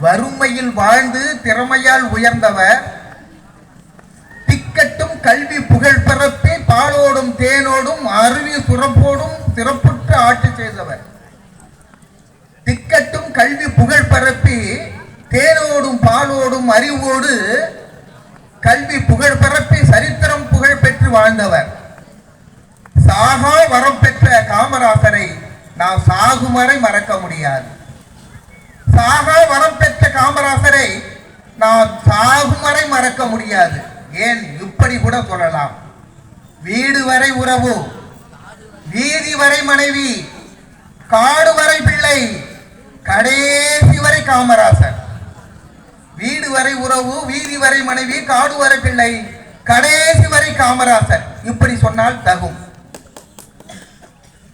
வறுமையில் வாழ்ந்து திறமையால் உயர்ந்தவர். திக்கட்டும் கல்வி புகழ் பிறப்பே பாலோடும் தேனோடும் அருவி சுரப்போடும் சிறப்புற்று ஆட்சி செய்தவர். திக்கட்டும் கல்வி புகழ் பரப்பி தேனோடும் பாலோடும் அறிவோடு கல்வி புகழ் பரப்பி சரித்திரம் புகழ் பெற்று வாழ்ந்தவர். சாகா வரம் பெற்ற காமராசரை நாம் சாகுமரை மறக்க முடியாது. சாகா வரம் பெற்ற காமராசரை நான் சாகும் வரை மறக்க முடியாது. ஏன்? இப்படி கூட சொல்லலாம். வீடு வரை உறவு வீதி வரை மனைவி காடு வரை பிள்ளை கடைசி வரை காமராசர். வீடு வரை உறவு வீதி வரை மனைவி காடு வரை பிள்ளை கடைசி வரை காமராசர். இப்படி சொன்னால் தகும்.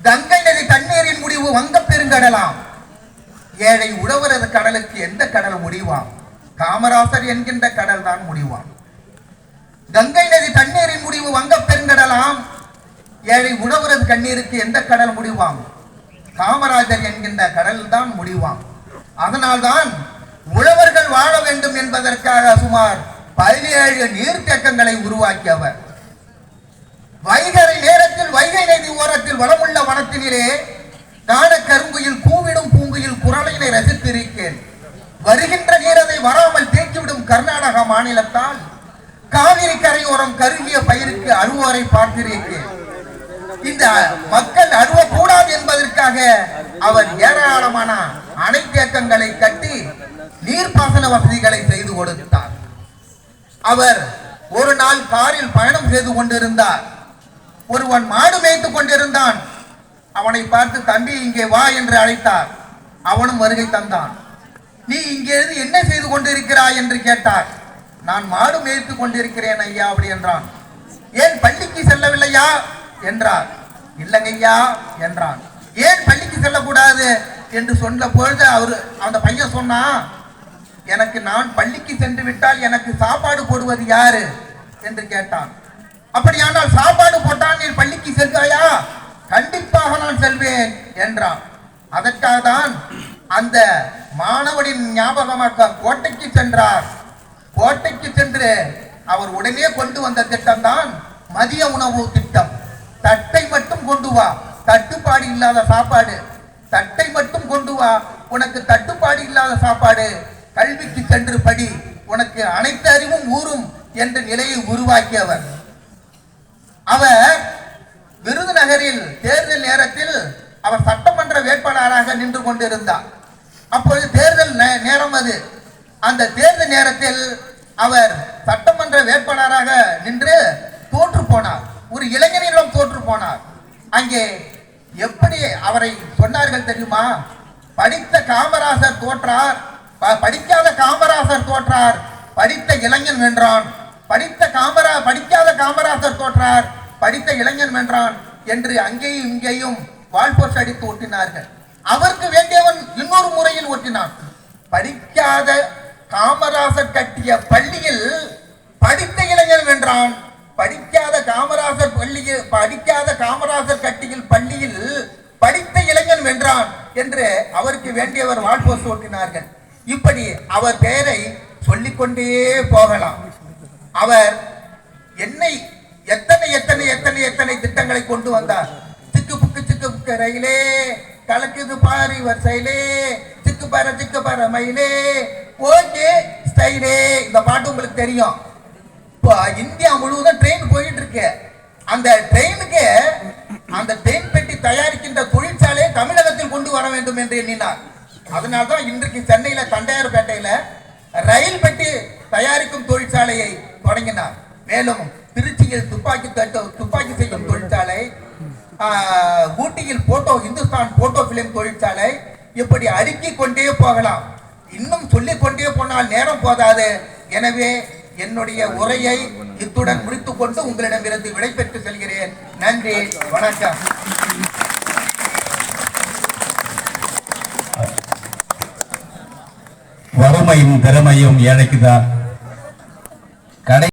கங்கை நதி தண்ணீரின் முடிவு வங்கப் பெருங்கடலாம். ஏழை உழவரது கடலுக்கு எந்த கடல் முடிவாம்? காமராசர் என்கின்ற கடல் தான் முடிவாம். கங்கை நதி தண்ணீரின் முடிவு வங்க பெருங்கடலாம். ஏழை உழவரது கண்ணீருக்கு எந்த கடல் முடிவாம்? காமராஜர் என்கின்ற கடல் தான் முடிவாம். அதனால்தான் உழவர்கள் வாழ வேண்டும் என்பதற்காக சுமார் பதினேழு நீர்த்தேக்கங்களை உருவாக்கியவர். வைகரை நேரத்தில் வைகை நதி ஓரத்தில் வளமுள்ள வனத்தினிலே காண கரும்புயில் கூவிடும் குரலினை ரசித்திருக்கேன். வருகின்ற நீரதை வராமல் தேக்கிவிடும் கர்நாடக மாநிலத்தால் காவிரி கரையோரம் கருகிய பயிருக்கு அருவரை பார்த்திருக்கேன். இந்த மக்கள் அழுவக்கூடாது என்பதற்காக அவர் ஏராளமான அணை தேக்கங்களை கட்டி நீர்ப்பாசன வசதிகளை செய்து கொடுத்தார். அவர் ஒரு நாள் காரில் பயணம் செய்து கொண்டிருந்தார். ஒருவன் மாடு மேய்த்துக் கொண்டிருந்தான். அவனை பார்த்து தம்பி இங்கே வா என்று அழைத்தார். அவனும் வருகை தந்தான். நீ இங்கிருந்து என்ன செய்து கொண்டிருக்கிறாய்? என்று கேட்டார். நான் மாடு மேய்த்து கொண்டிருக்கிறேன் ஐயா அப்படி என்றான். ஏன் பள்ளிக்கு செல்லவில்லையா? என்றார். இல்லைங்கய்யா என்றான். ஏன் பள்ளிக்கு செல்லக்கூடாது? என்று சொன்ன பொழுது அவர் அந்த பையன் சொன்னான் எனக்கு நான் பள்ளிக்கு சென்று விட்டால் எனக்கு சாப்பாடு போடுவது யாரு? என்று கேட்டான். அப்படியானால் சாப்பாடு போட்டால் நீ பள்ளிக்கு செல்வாயா கண்டிப்பாக நான் செல்வேன் என்றான். அதற்காக தான் அந்த மாணவனின் ஞாபகமாக கோட்டைக்கு சென்றார். கோட்டைக்கு சென்று அவர் உடனே கொண்டு வந்த திட்டம் தான் மதிய உணவு திட்டம். தட்டை மட்டும் கொண்டு வா. தட்டுப்பாடு இல்லாத சாப்பாடு. தட்டை மட்டும் கொண்டு வா. உனக்கு தட்டுப்பாடு இல்லாத சாப்பாடு. கல்விக்கு சென்று படி. உனக்கு அனைத்து அறிவும் ஊறும் என்ற நிலையை உருவாக்கியவர். அவர் விருதுநகரில் தேர்தல் நேரத்தில் அவர் வேட்பாளராக நின்று கொண்டிருந்தார். அப்போது தேர்தல் நே- நேரம் அது. அந்த தேர்தல் நேரத்தில் அவர் சட்டமன்ற வேட்பாளராக நின்று தோற்று போனார். ஒரு இளைஞனிடம் தோற்று போனார். அங்கே எப்படி அவரை சொன்னார்கள் தெரியுமா? படித்த காமராசர் தோற்றார். ப- படிக்காத காமராசர் தோற்றார். படித்த இளைஞன் வென்றான். படித்த காமரா படிக்காத காமராசர் தோற்றார். படித்த இளைஞன் வென்றான் என்று அங்கேயும் இங்கேயும் வால்போஸ்ட் அடித்து ஒட்டினார்கள் அவருக்கு வேண்டியவன் இன்னொரு முறையில் ஒட்டினான் படிக்காத காமராசர் கட்டிய பள்ளியில் படித்த இளைஞன் வென்றான். படிக்காத காமராசர் பள்ளியில் படிக்காத காமராசர் கட்டியில் பள்ளியில் படித்த இளைஞன் வென்றான் என்று அவருக்கு வேண்டியவர் வால்போஸ்ட் ஓட்டினார்கள். இப்படி அவர் பெயரை சொல்லிக்கொண்டே போகலாம். அவர் என்னை எத்தனை எத்தனை எத்தனை எத்தனை திட்டங்களை கொண்டு வந்தார்? சிக்கு கலக்குது பாரி வரிசையிலே சிக்கு பார சிக்கு பார மயிலே. ஓகே ஸ்டைலே. இந்த பாட்டு உங்களுக்கு தெரியும். இப்போ இந்தியா முழுவதும் ட்ரெயின் போயிட்டு இருக்கு அந்த ட்ரெயினுக்கு அந்த ட்ரெயின் பெட்டி தயாரிக்கின்ற தொழிற்சாலையை தமிழகத்தில் கொண்டு வர வேண்டும் என்று எண்ணினார். அதனால தான் இன்றைக்கு சென்னையில் தண்டையார்பேட்டையில் ரயில் பெட்டி தயாரிக்கும் தொழிற்சாலையை தொடங்கினார். மேலும் திருச்சியில் துப்பாக்கி தட்டு துப்பாக்கி செய்யும் ஊட்டியில் போட்டோ இந்துஸ்தான் போட்டோ பிலிம் தொழிற்சாலை இப்படி அடுக்கிக் கொண்டே போகலாம். இன்னும் சொல்லிக் கொண்டே போனால் நேரம் போதாது. எனவே என்னுடைய உரையை இத்துடன் முடித்துக் கொண்டு உங்களிடமிருந்து விடைபெற்று செல்கிறேன். நன்றி வணக்கம். வறுமையும் திறமையும் ஏழைக்குதான். கடை